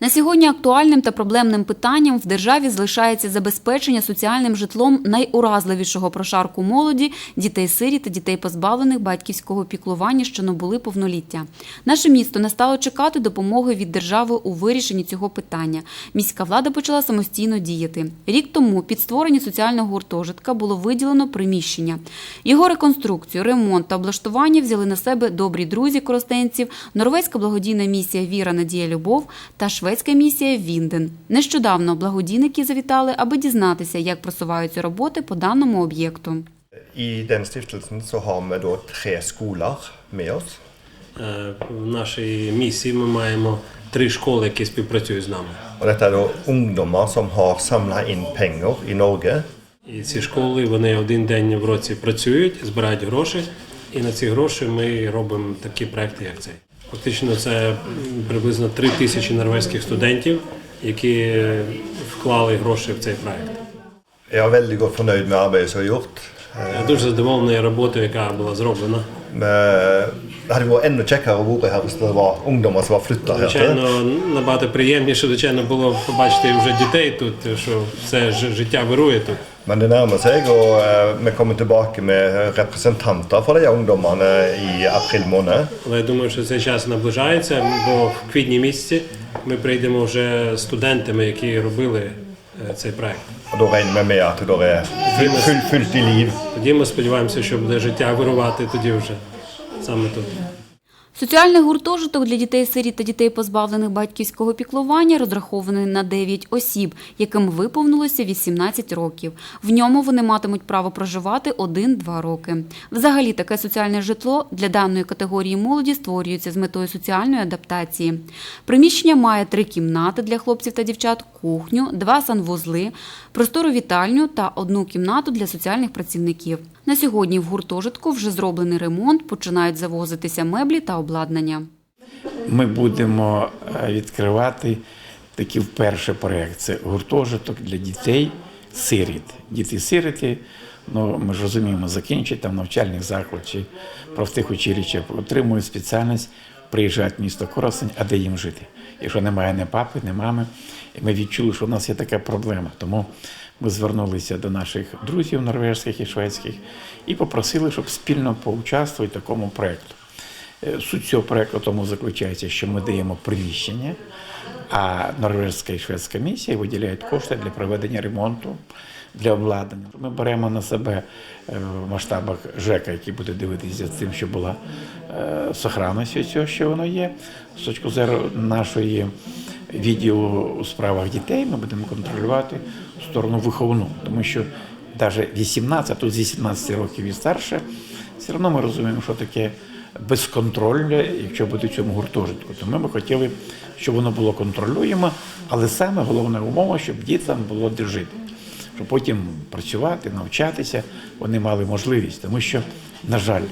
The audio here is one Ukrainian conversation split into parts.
На сьогодні актуальним та проблемним питанням в державі залишається забезпечення соціальним житлом найуразливішого прошарку молоді дітей-сирі та дітей, позбавлених батьківського піклування, що набули повноліття. Наше місто не стало чекати допомоги від держави у вирішенні цього питання. Міська влада почала самостійно діяти. Рік тому під створення соціального гуртожитка було виділено приміщення. Його реконструкцію, ремонт та облаштування взяли на себе добрі друзі коростенців, норвезька благодійна місія Віра Надія Любов та шведська місія Вінден. Нещодавно благодійники завітали, аби дізнатися, як просуваються роботи по даному об'єкту. I den stiftelsen så har vi da tre skoler med oss. В нашій місії ми маємо три школи, які співпрацюють з нами. Og dette er da ungdommer som har samla inn penger i Norge. І ці школи вони один день в році працюють, збирають гроші, і на ці гроші ми робимо такі проекти, як цей. Фактично, це приблизно три тисячі норвезьких студентів, які вклали гроші в цей проект. Jeg er er. Я дуже задоволений роботою, яка була зроблена. Men Det hadde vært enda kjekkere å være her hvis det var ungdommer som var flytta her. Звичайно, набагато приємніше, звичайно, було побачити вже дітей тут, що все життя вирує тут. Men det nærmer seg, og eh, vi kommer tilbake med representanter for de ungdommene i april måned. Але я думаю, що цей час наближається, бо в квітні місяці ми прийдемо вже студентами, які робили цей проект. Full, full, fullt i liv. Тоді ми сподіваємося, що буде життя вирувати тоді вже саме тут. Соціальний гуртожиток для дітей-сиріт та дітей, позбавлених батьківського піклування, розрахований на 9 осіб, яким виповнилося 18 років. В ньому вони матимуть право проживати 1-2 роки. Взагалі, таке соціальне житло для даної категорії молоді створюється з метою соціальної адаптації. Приміщення має три кімнати для хлопців та дівчат, кухню, два санвузли, простору вітальню та одну кімнату для соціальних працівників. На сьогодні в гуртожитку вже зроблений ремонт, починають завозитися меблі та обладнання. Ми будемо е, відкривати такий вперше проєкт. Це гуртожиток для дітей сиріт. Діти-сироти, ну ми ж розуміємо, закінчать там навчальний заклад чи профтехучилище, отримують спеціальність, приїжджають в місто Коростень, а де їм жити? Якщо немає ні папи, ні мами. І ми відчули, що в нас є така проблема. Тому ми звернулися до наших друзів норвежських і шведських і попросили, щоб спільно поучаствувати в такому проєкту. Е, Суть цього проекту тому заключається, що ми даємо приміщення, а норвезька і шведська місія виділяють кошти для проведення ремонту, для обладнання. Ми беремо на себе е, в масштабах ЖЕКа, який буде дивитися з тим, що була е, сохранність цього, що воно є. З точки зору нашої відділу у справах дітей ми будемо контролювати сторону виховну, тому що навіть 18, а тут з 18 років і старше, все одно ми розуміємо, що таке безконтрольне, якщо бути в цьому гуртожитку. Тому ми хотіли, щоб воно було контролюємо, але саме головна умова, щоб дітям було де жити. Щоб потім працювати, навчатися, вони мали можливість. Тому що, на жаль,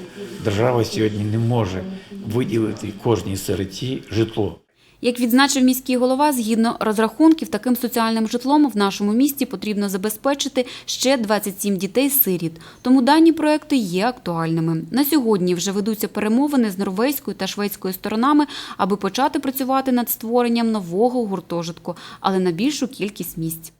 держава сьогодні не може виділити кожній сироті житло. Як відзначив міський голова, згідно розрахунків, таким соціальним житлом в нашому місті потрібно забезпечити ще 27 дітей-сиріт. Тому дані проекти є актуальними. На сьогодні вже ведуться перемовини з норвезькою та шведською сторонами, аби почати працювати над створенням нового гуртожитку, але на більшу кількість місць.